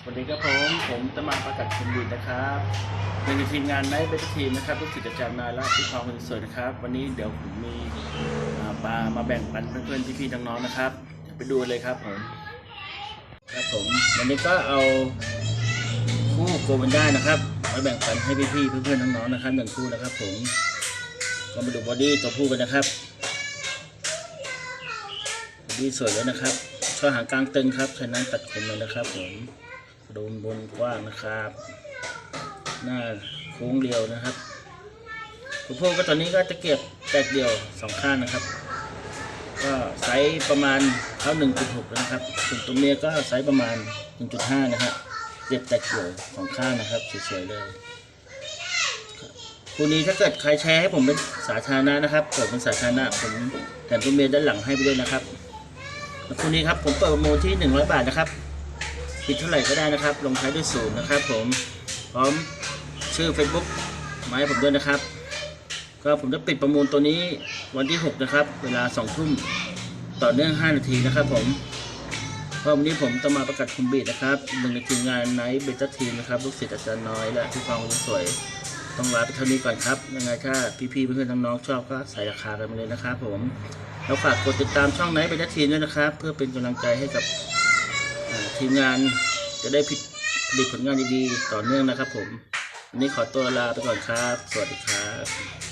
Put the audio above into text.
สวัสดีครับผม ผมตะมาประกัศชมบุญนะครับเป็นทีมงานไนท์เบสทีมนะครับลูกศิษย์อาจารย์นายและพี่ทองคนสวยนะครับ วันนี้เดี๋ยวผมมีปลามาแบ่งปันเพื่อนๆพี่ๆน้องๆนะครับ ไปดูเลยครับผมครับผมวันนี้ก็เอาคู่โกวันได้นะครับมาแบ่งปันให้พี่ๆเพื่อนๆน้องๆนะครับหนึ่งคู่นะครับ ผมก็มาดูบอดี้ตัวผู้กันนะครับบอดี้สวยเลยนะครับช่อหางกลางตึงครับฉะนั้นตัดขนเลยนะครับผม โดมบนกว้างนะครับ หน้าโค้งเรียวนะครับตัวผู้ก็ตอนนี้ก็จะเก็บแตกเดียวสองข้างนะครับ ก็ไซส์ประมาณเท่า1.6นะครับส่วนตัวเมียก็ไซส์ประมาณ 1.5 นะครับเก็บแตกเดียวสองข้างนะครับสวยๆเลยคู่นี้ถ้าเกิดใครแชร์ให้ผมเป็นสาธารณะนะครับเปิดเป็นสาธารณะผมแถมตัวเมียด้านหลังให้ไปด้วยนะครับคู่นี้ครับผมเปิดประมูลที่ 100 บาทนะครับ ปิดเท่าไหร่ก็ได้นะครับ ลงท้ายด้วยศูนย์นะครับ ผมพร้อมชื่อ Facebook มาให้ผมด้วยนะครับ ก็ผมจะปิดประมูลตัวนี้วันที่ 6 นะครับ เวลา2ทุ่มต่อเนื่อง 5 นาทีนะครับ ผมก็วันนี้ผมต้องมาประกาศคุมบีดนะครับหนึ่งในทีมงานไนท์เบต้าทีมนะครับลูกศิษย์อาจารย์น้อยและพี่ฟองคนสวยต้องลาไปเท่านี้ก่อนครับ ยังไงถ้าพี่ๆเพื่อนๆน้องๆชอบก็ใส่ราคากันมาเลยนะครับผมแล้วฝากกดติดตามช่องไหนเป็นทีมด้วยนะครับ เพื่อเป็นกำลังใจให้กับ ทีมงานจะได้ผลิตผลงานดีๆต่อเนื่องนะครับผมวันนี้ขอตัวลาไปก่อนครับ สวัสดีครับ